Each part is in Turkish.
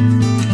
Merhaba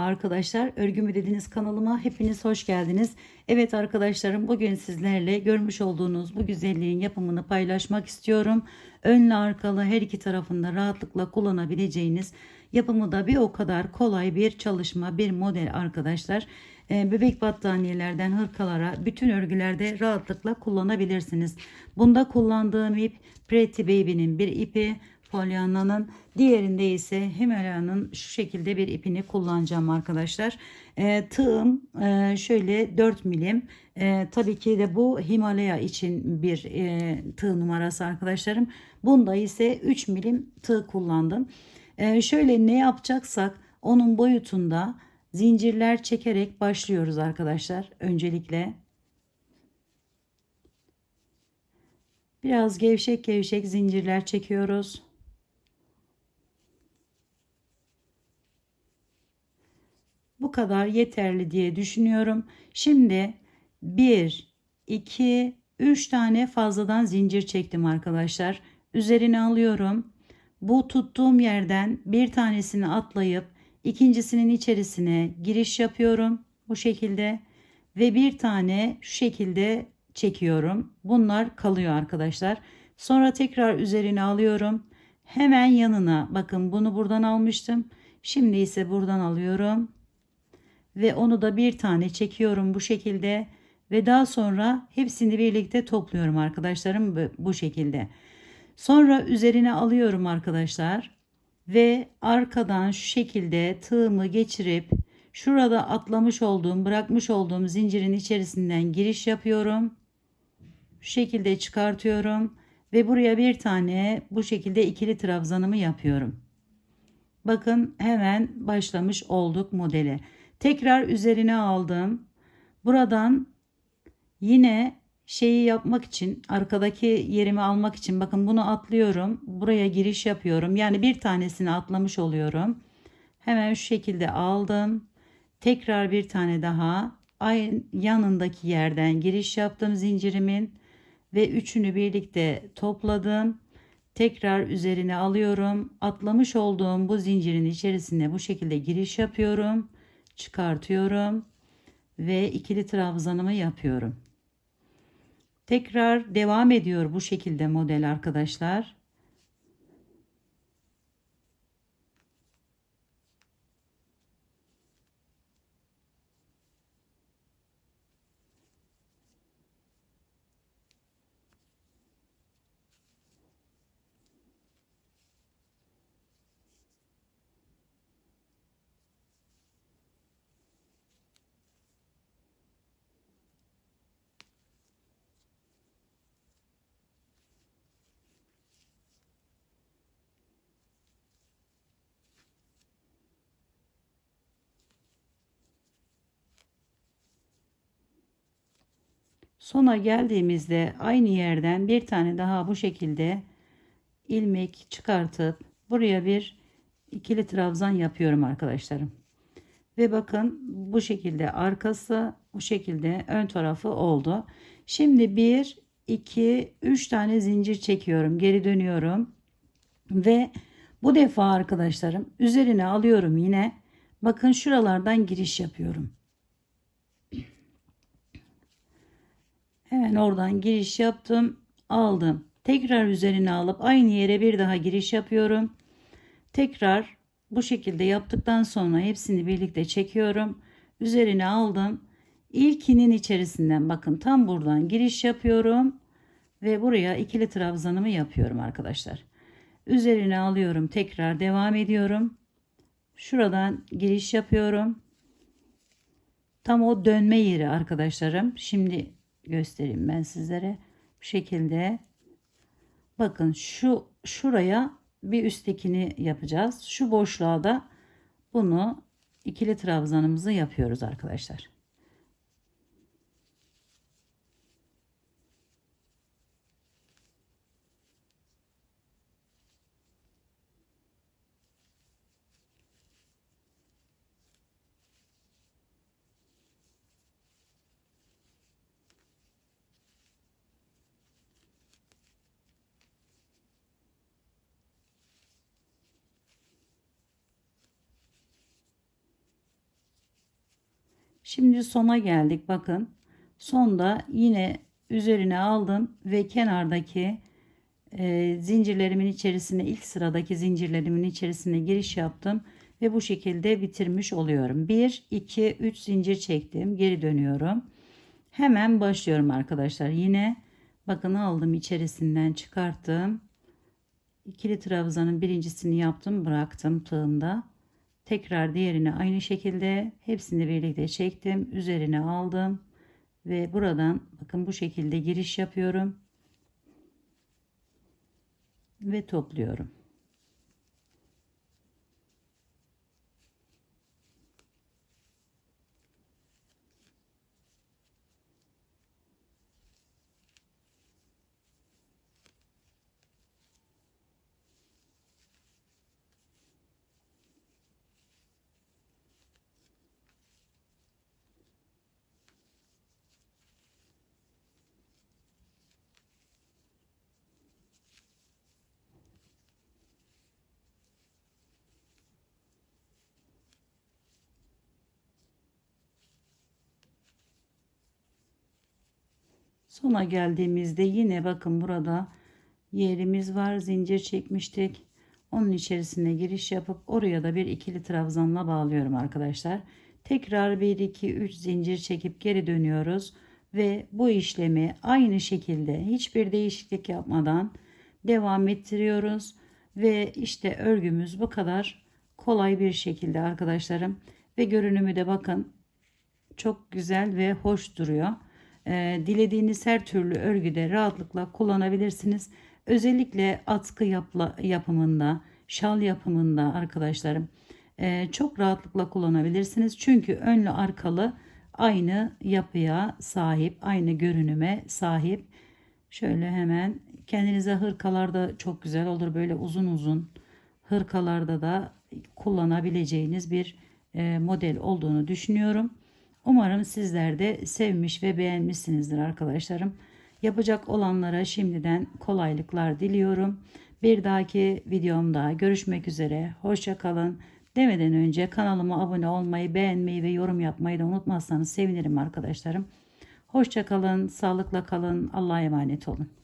arkadaşlar. Örgümü dediniz kanalıma hepiniz hoş geldiniz. Evet arkadaşlarım bugün sizlerle görmüş olduğunuz bu güzelliğin yapımını paylaşmak istiyorum. Önlü arkalı her iki tarafında rahatlıkla kullanabileceğiniz yapımı da bir o kadar kolay bir çalışma bir model arkadaşlar. Ee, Bebek battaniyelerden hırkalara bütün örgülerde rahatlıkla kullanabilirsiniz. Bunda kullandığım ip Pretty Baby'nin bir ipi. Pollyanna'nın diğerinde ise Himalaya'nın şu şekilde bir ipini kullanacağım arkadaşlar. E, tığım e, şöyle 4 milim. E, tabii ki de bu Himalaya için bir e, tığ numarası arkadaşlarım. Bunda ise 3 milim tığ kullandım. E, şöyle ne yapacaksak onun boyutunda zincirler çekerek başlıyoruz arkadaşlar. Öncelikle biraz gevşek gevşek zincirler çekiyoruz. Bu kadar yeterli diye düşünüyorum. Şimdi 1, 2, 3 tane fazladan zincir çektim arkadaşlar. Üzerine alıyorum. Bu tuttuğum yerden bir tanesini atlayıp ikincisinin içerisine giriş yapıyorum. Bu şekilde ve bir tane şu şekilde çekiyorum. Bunlar kalıyor arkadaşlar. Sonra tekrar üzerine alıyorum. Hemen yanına bakın bunu buradan almıştım. Şimdi ise buradan alıyorum ve onu da bir tane çekiyorum bu şekilde ve daha sonra hepsini birlikte topluyorum arkadaşlarım bu şekilde. Sonra üzerine alıyorum arkadaşlar ve arkadan şu şekilde tığımı geçirip şurada atlamış olduğum bırakmış olduğum zincirin içerisinden giriş yapıyorum. Şu şekilde çıkartıyorum ve buraya bir tane bu şekilde ikili trabzanımı yapıyorum. Bakın hemen başlamış olduk modeli. Tekrar üzerine aldım. Buradan yine şeyi yapmak için arkadaki yerimi almak için bakın bunu atlıyorum. Buraya giriş yapıyorum. Yani bir tanesini atlamış oluyorum. Hemen şu şekilde aldım. Tekrar bir tane daha aynı yanındaki yerden giriş yaptım zincirimin ve üçünü birlikte topladım. Tekrar üzerine alıyorum. Atlamış olduğum bu zincirin içerisine bu şekilde giriş yapıyorum çıkartıyorum ve ikili trabzanımı yapıyorum. Tekrar devam ediyor bu şekilde model arkadaşlar. Sona geldiğimizde aynı yerden bir tane daha bu şekilde ilmek çıkartıp buraya bir ikili trabzan yapıyorum arkadaşlarım. Ve bakın bu şekilde arkası bu şekilde ön tarafı oldu. Şimdi 1 2 3 tane zincir çekiyorum. Geri dönüyorum. Ve bu defa arkadaşlarım üzerine alıyorum yine. Bakın şuralardan giriş yapıyorum. Hemen oradan giriş yaptım. Aldım. Tekrar üzerine alıp aynı yere bir daha giriş yapıyorum. Tekrar bu şekilde yaptıktan sonra hepsini birlikte çekiyorum. Üzerine aldım. İlkinin içerisinden bakın tam buradan giriş yapıyorum. Ve buraya ikili trabzanımı yapıyorum arkadaşlar. Üzerine alıyorum. Tekrar devam ediyorum. Şuradan giriş yapıyorum. Tam o dönme yeri arkadaşlarım. Şimdi göstereyim ben sizlere. Bu şekilde bakın şu şuraya bir üsttekini yapacağız. Şu boşluğa da bunu ikili trabzanımızı yapıyoruz arkadaşlar. Şimdi sona geldik. Bakın sonda yine üzerine aldım ve kenardaki e, zincirlerimin içerisine ilk sıradaki zincirlerimin içerisine giriş yaptım ve bu şekilde bitirmiş oluyorum. 1 2 3 zincir çektim. Geri dönüyorum. Hemen başlıyorum arkadaşlar. Yine bakın aldım içerisinden çıkarttım. İkili trabzanın birincisini yaptım, bıraktım tığımda. Tekrar diğerini aynı şekilde hepsini birlikte çektim. Üzerine aldım ve buradan bakın bu şekilde giriş yapıyorum ve topluyorum. Sona geldiğimizde yine bakın burada yerimiz var. Zincir çekmiştik. Onun içerisine giriş yapıp oraya da bir ikili trabzanla bağlıyorum arkadaşlar. Tekrar 1 2 3 zincir çekip geri dönüyoruz ve bu işlemi aynı şekilde hiçbir değişiklik yapmadan devam ettiriyoruz ve işte örgümüz bu kadar kolay bir şekilde arkadaşlarım ve görünümü de bakın çok güzel ve hoş duruyor. Ee, dilediğiniz her türlü örgüde rahatlıkla kullanabilirsiniz. Özellikle atkı yapla, yapımında, şal yapımında arkadaşlarım e, çok rahatlıkla kullanabilirsiniz. Çünkü önlü arkalı aynı yapıya sahip, aynı görünüme sahip. Şöyle hemen kendinize hırkalarda çok güzel olur. Böyle uzun uzun hırkalarda da kullanabileceğiniz bir e, model olduğunu düşünüyorum. Umarım sizler de sevmiş ve beğenmişsinizdir arkadaşlarım. Yapacak olanlara şimdiden kolaylıklar diliyorum. Bir dahaki videomda görüşmek üzere. Hoşça kalın. Demeden önce kanalıma abone olmayı, beğenmeyi ve yorum yapmayı da unutmazsanız sevinirim arkadaşlarım. Hoşça kalın, sağlıkla kalın. Allah'a emanet olun.